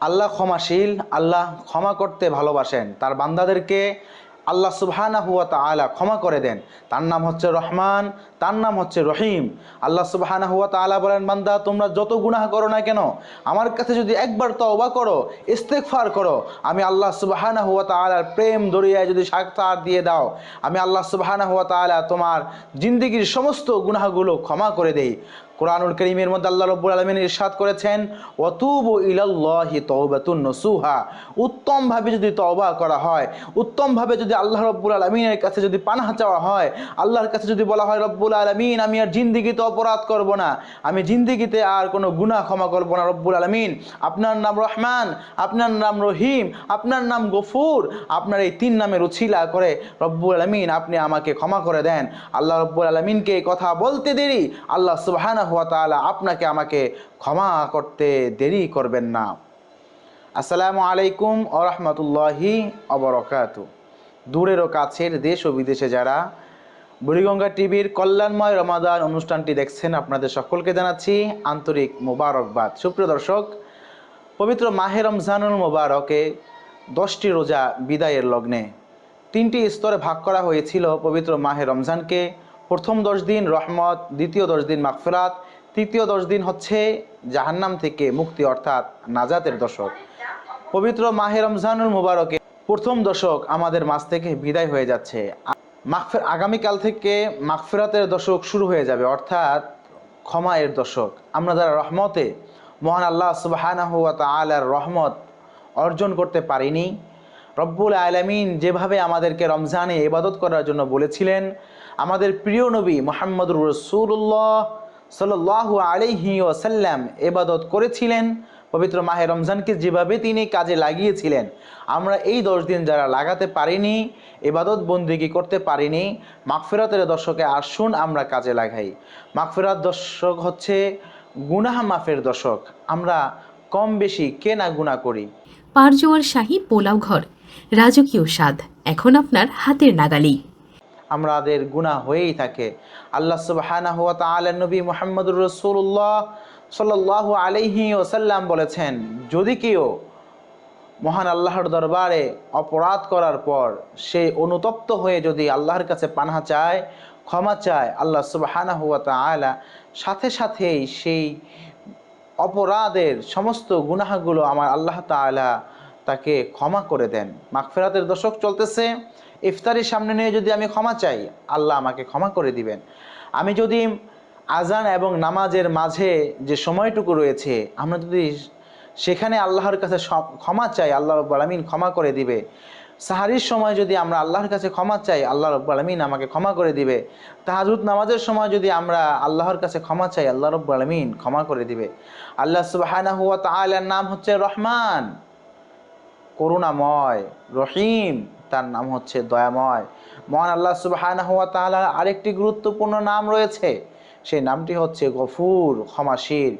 আল্লাহ ক্ষমাশীল, আল্লাহ ক্ষমা করতে ভালোবাসেন। তার বান্দাদেরকে আল্লাহ সুবহানা হুয়া তাআলা ক্ষমা করে দেন। তার নাম হচ্ছে রহমান, তার নাম হচ্ছে রহিম। আল্লাহ সুবহানা হুয়া তাআলা বলেন, বান্দা, তোমরা যত গুনাহ করো না কেন, আমার কাছে যদি একবার তওবা করো, ইস্তেগফার করো, আমি আল্লাহ সুবহানা হুয়া তাআলার প্রেম দরিয়ায় যদি সাক্ষাৎ দিয়ে দাও, আমি আল্লাহ সুবহানা হুয়া তাআলা তোমার জিন্দিগির সমস্ত গুনাহগুলো ক্ষমা করে দেই। কোরআনুল করিমের মধ্যে আল্লাহ রব্বুল আলমিন ইরশাদ করেছেন অতুব ইলাল্লাহি তওবাতুন নসুহা। উত্তমভাবে যদি তওবা করা হয়, উত্তমভাবে যদি আল্লাহ রব্বুল আলমিনের কাছে যদি পানাহা চাওয়া হয়, আল্লাহর কাছে যদি বলা হয়, রব্বুল আলমিন, আমি আর জিন্দিগিতে অপরাধ করব না, আমি জিন্দিগিতে আর কোনো গুনাহ ক্ষমা করব না, রব্বুল আলমিন, আপনার নাম রহমান, আপনার নাম রহিম, আপনার নাম গফুর। আপনার এই তিন নামের উছিলা করে, রব্বুল আলমিন, আপনি আমাকে ক্ষমা করে দেন। আল্লাহ রব্বুল আলমিনকে কথা বলতে দেরি। আল্লাহ সুবাহানা তাআলা আপনাকে আমাকে ক্ষমা করতে দেরি করবেন না। আসসালামু আলাইকুম ও রহমতুল্লাহি অবরকাত দূরের ও কাছের দেশ ও বিদেশে যারা বুড়িগঙ্গা টিভির কল্যাণময় রমাদান অনুষ্ঠানটি দেখছেন, আপনাদের সকলকে জানাচ্ছি আন্তরিক মোবারকবাদ। সুপ্রিয় দর্শক, পবিত্র মাহে রমজানুল মোবারকে দশটি রোজা বিদায়ের লগ্নে তিনটি স্তরে ভাগ করা হয়েছিল পবিত্র মাহে রমজানকে। প্রথম দশ দিন রহমত, দ্বিতীয় দশ দিন মাগফিরাত, তৃতীয় দশ দিন হচ্ছে জাহান্নাম থেকে মুক্তি অর্থাৎ নাজাতের দশক। পবিত্র মাহে রমজানুল মুবারকে প্রথম দশক আমাদের মাঝ থেকে বিদায় হয়ে যাচ্ছে। মাগফির, আগামীকাল থেকে মাগফিরাতের দশক শুরু হয়ে যাবে অর্থাৎ ক্ষমা এর দশক। আমরা যারা রহমতে, মহান আল্লাহ সুবাহানাহু ওয়া তাআলার রহমত অর্জন করতে পারিনি রব্বুল আলামিন যেভাবে আমাদেরকে রমজানে ইবাদত করার জন্য বলেছিলেন, আমাদের প্রিয় নবী মোহাম্মদুর রসুল্লাহ সাল্লাহ আলাইহি ওসাল্লাম এবাদত করেছিলেন। পবিত্র মাহে রমজানকে যেভাবে তিনি কাজে লাগিয়েছিলেন, আমরা এই দশ দিন যারা লাগাতে পারিনি এবাদত বন্দিগি করতে পারিনি, মাগফিরাতের দর্শকে আসুন আমরা কাজে লাগাই। মাগফিরাত দর্শক হচ্ছে গুনাহ মাফের দশক, আমরা কম বেশি কে না গুণা করি। পারজোয়ার শাহী পোলাও ঘর রাজকীয় স্বাদ এখন আপনার হাতের নাগালেই। আমাদের গুনাহ হয়েই থাকে। আল্লাহ তাআলা নবী মুহাম্মদুর রাসূলুল্লাহ সাল্লাল্লাহু আলাইহি ওয়াসাল্লাম বলেছেন, যদি কেউ মহান আল্লাহর দরবারে অপরাধ করার পর সে অনুতপ্ত হয়ে যদি আল্লাহর কাছে পানা চায়, ক্ষমা চায়, আল্লাহ সুবহানাহু ওয়া তাআলা সাথে সাথেই সেই অপরাধের সমস্ত গুনাহগুলো আমার আল্লাহ তাআলা তাকে ক্ষমা করে দেন। মাগফিরাতের দশক চলতেছে, ইফতারির সামনে নিয়ে যদি আমি ক্ষমা চাই, আল্লাহ আমাকে ক্ষমা করে দিবেন। আমি যদি আজান এবং নামাজের মাঝে যে সময়টুকু রয়েছে, আমরা যদি সেখানে আল্লাহর কাছে ক্ষমা চাই, আল্লাহ আলমিন ক্ষমা করে দিবে। সাহারির সময় যদি আমরা আল্লাহর কাছে ক্ষমা চাই, আল্লাহ রব্বুল আলমিন আমাকে ক্ষমা করে দিবে। তাহাজুদ নামাজের সময় যদি আমরা আল্লাহর কাছে ক্ষমা চাই, আল্লাহ রব্বুল আলমিন ক্ষমা করে দিবে। আল্লাহ সুবাহানাহু ওয়া তাআলার নাম হচ্ছে রহমান। করুণাময়, রহিম, তার নাম হচ্ছে দয়াময়। মহান আল্লাহ সুবহানাহু ওয়া তাআলার আরেকটি গুরুত্বপূর্ণ নাম রয়েছে, সেই নামটি হচ্ছে গফুর, ক্ষমাশীল।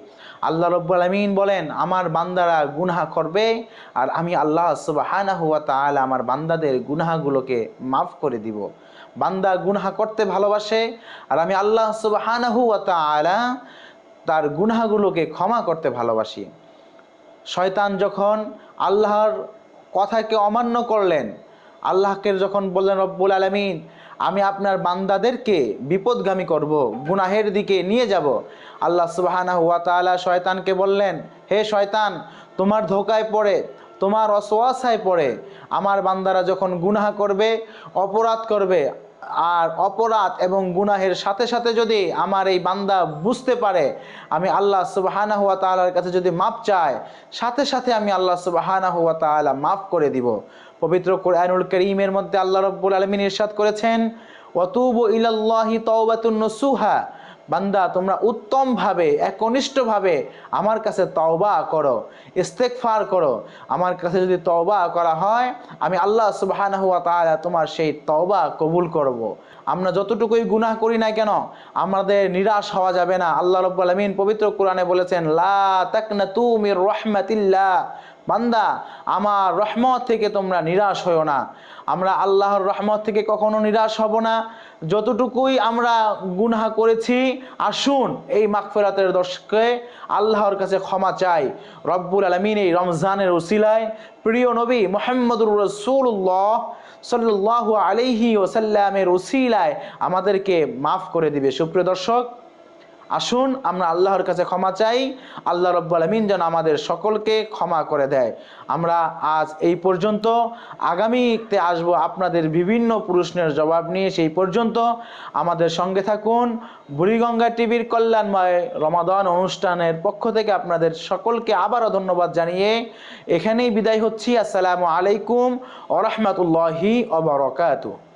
আল্লাহ রব্বুল আলমিন বলেন, আমার বান্দারা গুনাহ করবে আর আমি আল্লাহ সুবহানাহু ওয়া তাআলা আমার বান্দাদের গুনাহগুলোকে মাফ করে দিব। বান্দা গুনহা করতে ভালোবাসে আর আমি আল্লাহ সুবহানাহু ওয়া তাআলা তার গুনাহগুলোকে ক্ষমা করতে ভালোবাসি। শয়তান যখন আল্লাহর কথাকে অমান্য করলেন। আল্লাহকে যখন বললেন, রব্বুল আলমিন, আমি আপনার বান্দাদেরকে বিপদগামী করব, গুনাহের দিকে নিয়ে যাব। আল্লাহ সুবাহানা হুয়া তালা শয়তানকে বললেন, হে শয়তান, তোমার ধোকায় পড়ে, তোমার অসোয়াশায় পড়ে, আমার বান্দারা যখন গুনাহ করবে, অপরাধ করবে আর অপরাধ এবং গুনাহের সাথে সাথে যদি আমার এই বান্দা বুঝতে পারে, আমি আল্লাহ সুবাহানা হুয়া তালার কাছে যদি মাপ চায় সাথে সাথে আমি আল্লাহ সুবাহানা হুয়া তালা মাফ করে দিব। পবিত্র কোরআনুল করিমের মধ্যে আল্লাহ রব্বুল আলমিন ইরশাদ করেছেন অতুব ইলাল্লাহি তাওবাতুন নসুহা। বান্দা, তোমরা উত্তমভাবে, একনিষ্ঠভাবে আমার কাছে তওবা করো ইস্তেকফার করো। আমার কাছে যদি তওবা করা হয়, আমি আল্লাহ সুবহানাহু ওয়া তাআলা তোমার সেই তওবা কবুল করব। আমরা যতটুকুই গুনাহ করি না কেন, আমাদের নিরাশ হওয়া যাবে না। আল্লাহ রব্বুল পবিত্র কোরআনে বলেছেন, লা তাকনাতু মির রাহমাতিল্লাহ। বান্দা, আমার রহমত থেকে তোমরা নিরাশ হও না। আমরা আল্লাহর রহমত থেকে কখনো নিরাশ হব না। যতটুকুই আমরা গুনহা করেছি, আসুন এই মাগফিরাতের দর্শকে আল্লাহর কাছে ক্ষমা চাই। রব্বুল আলমিন এই রমজানের উসিলায় প্রিয় নবী মোহাম্মদুর রসুল্লাহ সাল্লাহ আলাইহি ওসাল্লামের উসিলায় আমাদেরকে মাফ করে দিবে। সুপ্রিয় দর্শক আসুন, আমরা আল্লাহর কাছে ক্ষমা চাই, আল্লাহ রব্বুল আলমিন যেন আমাদের সকলকে ক্ষমা করে দেয়। আমরা আজ এই পর্যন্ত, আগামীতে আসব আপনাদের বিভিন্ন প্রশ্নের জবাব নিয়ে, সেই পর্যন্ত আমাদের সঙ্গে থাকুন। বুড়িগঙ্গা টিভির কল্যাণময় রমাদান অনুষ্ঠানের পক্ষ থেকে আপনাদের সকলকে আবারও ধন্যবাদ জানিয়ে এখানেই বিদায় হচ্ছি। আসসালামু আলাইকুম ওরহমতুল্লাহি অবরকাতু